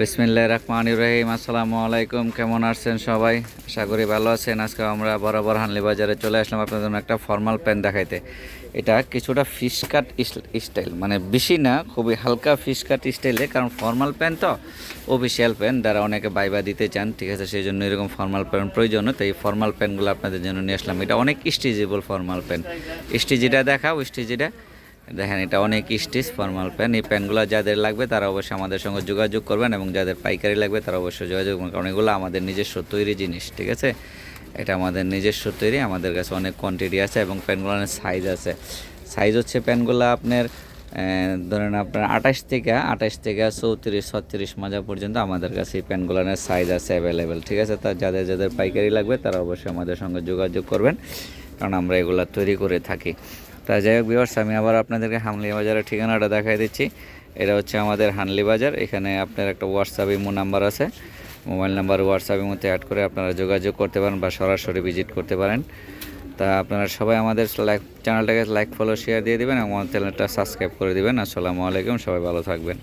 বিসমিল্লাহ রহমান রহিম। আসসালামু আলাইকুম কেমন আছেন সবাই? আশা করি ভালো আছেন। আজকে আমরা বরাবর হানলি বাজারে চলে আসলাম আপনাদের জন্য একটা ফর্মাল প্যান্ট দেখাইতে। এটা কিছুটা ফিশ কাট স্টাইল মানে বেশি না, খুবই হালকা ফিশ কাট স্টাইলে কারণ ফর্মাল প্যান্ট তো অফিসিয়াল প্যান্ট যারা অনেকে বাইবা দিতে চান, ঠিক আছে, সেই জন্য এরকম ফর্মাল প্যান্ট প্রয়োজন তো এই ফর্মাল প্যান্টগুলো আপনাদের জন্য নিয়ে আসলাম। এটা অনেক স্টিচেবল ফর্মাল প্যান্ট স্টিচিটা দেখাও স্টিচিটা দেখেন, এটা অনেক স্টিচ ফর্মাল প্যান্ট এই প্যান্টগুলো যাদের লাগবে তারা অবশ্যই আমাদের সঙ্গে যোগাযোগ করবেন এবং যাদের পাইকারি লাগবে তারা অবশ্যই যোগাযোগ করবেন, কারণ এগুলো আমাদের নিজস্ব তৈরি জিনিস, ঠিক আছে? এটা আমাদের নিজস্ব তৈরি, আমাদের কাছে অনেক কোয়ান্টিটি আছে এবং প্যান্টগুলোর সাইজ আছে। সাইজ হচ্ছে প্যান্টগুলো আপনার ধরেন আপনার আঠাশ থেকে আঠাশ থেকে চৌত্রিশ, ছত্রিশ মাজা পর্যন্ত আমাদের কাছে এই প্যান্টগুলোর সাইজ আছে অ্যাভেলেবেল ঠিক আছে? তার যাদের যাদের পাইকারি লাগবে তারা অবশ্যই আমাদের সঙ্গে যোগাযোগ করবেন, কারণ আমরা এগুলো তৈরি করে থাকি। তা যাই হোক বিভার্স আমি আবার আপনাদেরকে হামলি বাজারের ঠিকানাটা দেখাই দিচ্ছি। এটা হচ্ছে আমাদের হানলি বাজার, এখানে আপনার একটা হোয়াটসঅ্যাপ ইমো নাম্বার আছে। মোবাইল নাম্বার হোয়াটসঅ্যাপ ইমোতে অ্যাড করে আপনারা যোগাযোগ করতে পারেন বা সরাসরি ভিজিট করতে পারেন। তা আপনারা সবাই আমাদের লাইক চ্যানেলটাকে লাইক ফলো শেয়ার দিয়ে দেবেন এবং আমার চ্যানেলটা সাবস্ক্রাইব করে দেবেন। আসসালামু আলাইকুম, সবাই ভালো থাকবেন।